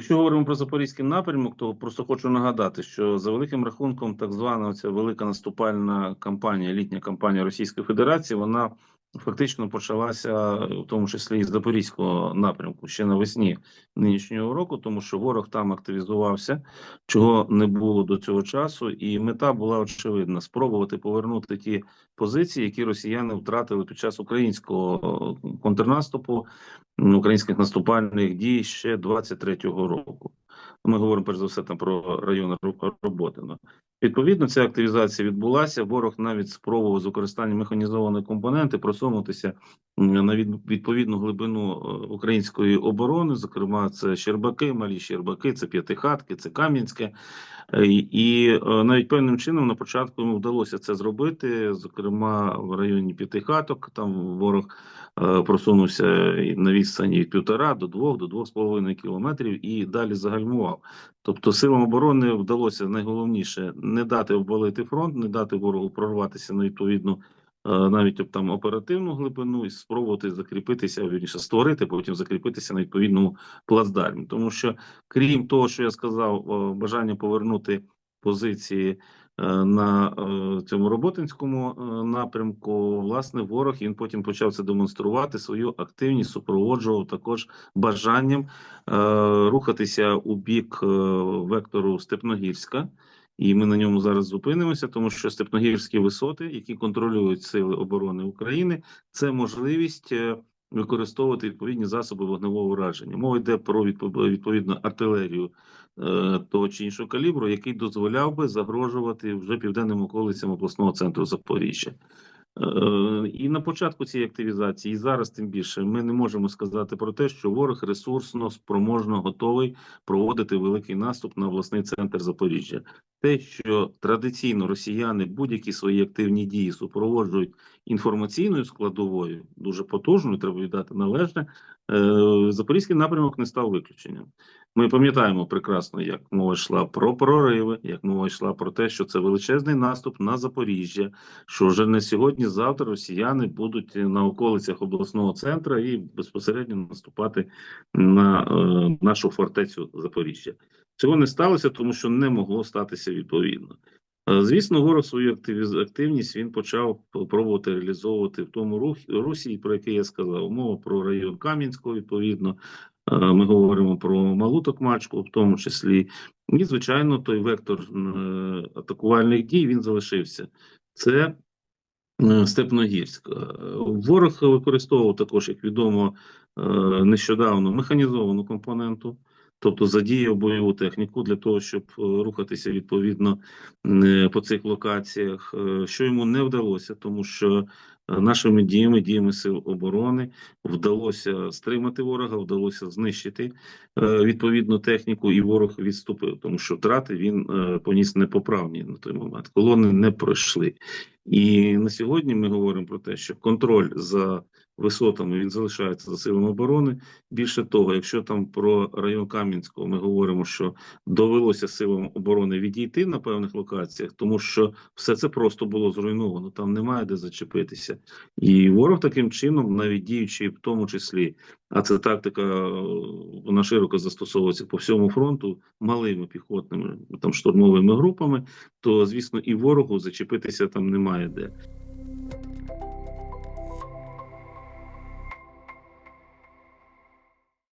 Якщо говоримо про запорізький напрямок, то просто хочу нагадати, що за великим рахунком, так звана ця велика наступальна кампанія, літня кампанія Російської Федерації, вона фактично почалася в тому числі і з запорізького напрямку ще навесні нинішнього року, тому що ворог там активізувався, чого не було до цього часу, і мета була очевидна: спробувати повернути ті позиції, які росіяни втратили під час українського контрнаступу українських наступальних дій ще 23-го року. Ми говоримо перш за все там про район Роботино. Відповідно, ця активізація відбулася. Ворог навіть спробував з використанням механізованої компоненти просунутися на відповідну глибину е, української оборони. Зокрема, це Щербаки, малі Щербаки, це П'ятихатки, це Кам'янське. Е, і е, навіть певним чином на початку йому вдалося це зробити. Зокрема, в районі П'ятихаток там ворог просунувся на відстані від півтора до двох до двох з половиною кілометрів і далі загальмував. Тобто силам оборони вдалося найголовніше не дати обвалити фронт, не дати ворогу прорватися на відповідну навіть там оперативну глибину і спробувати закріпитися, вірніше створити, потім закріпитися на відповідному плацдармі. Тому що, крім того, що я сказав, бажання повернути позиції Е, на е, цьому роботинському е, напрямку, власне, ворог він потім почав це демонструвати свою активність, супроводжував також бажанням рухатися у бік вектору Степногірська. І ми на ньому зараз зупинимося, тому що степногірські висоти, які контролюють сили оборони України, це можливість використовувати відповідні засоби вогневого ураження. Мова йде про відповідну артилерію Е, того чи іншого калібру, який дозволяв би загрожувати вже південним околицям обласного центру Запоріжжя. Е, і на початку цієї активізації, і зараз тим більше, ми не можемо сказати про те, що ворог ресурсно спроможно готовий проводити великий наступ на власний центр Запоріжжя. Те, що традиційно росіяни будь-які свої активні дії супроводжують інформаційною складовою, дуже потужною, треба віддати належне. Е, Запорізький напрямок не став виключенням. Ми пам'ятаємо прекрасно, як мова йшла про прориви, як мова йшла про те, що це величезний наступ на Запоріжжя. Що вже не сьогодні-завтра росіяни будуть на околицях обласного центру і безпосередньо наступати на е, нашу фортецю Запоріжжя. Цього не сталося, тому що не могло статися відповідно. Е, звісно, ворог свою активність він почав пробувати реалізовувати в тому русі, про який я сказав. Мова про район Кам'янського, відповідно, Е, ми говоримо про малу токмачку, в тому числі, і звичайно, той вектор е, атакувальних дій він залишився. Це е, Степногірськ. Ворог використовував також, як відомо, нещодавно механізовану компоненту. Тобто задіяв бойову техніку для того, щоб рухатися відповідно по цих локаціях, що йому не вдалося, тому що Нашими діями, діями сил оборони вдалося стримати ворога, вдалося знищити е, відповідну техніку, і ворог відступив, тому що втрати він е, поніс непоправні на той момент. Колони не пройшли. І на сьогодні ми говоримо про те, що контроль за висотами він залишається за силами оборони. Більше того, якщо там про район Кам'янського ми говоримо, що довелося силам оборони відійти на певних локаціях, тому що все це просто було зруйновано. Там немає де зачепитися, і ворог таким чином, навіть діючи в тому числі, а це тактика вона широко застосовується по всьому фронту малими піхотними там штурмовими групами, то звісно і ворогу зачепитися там немає де.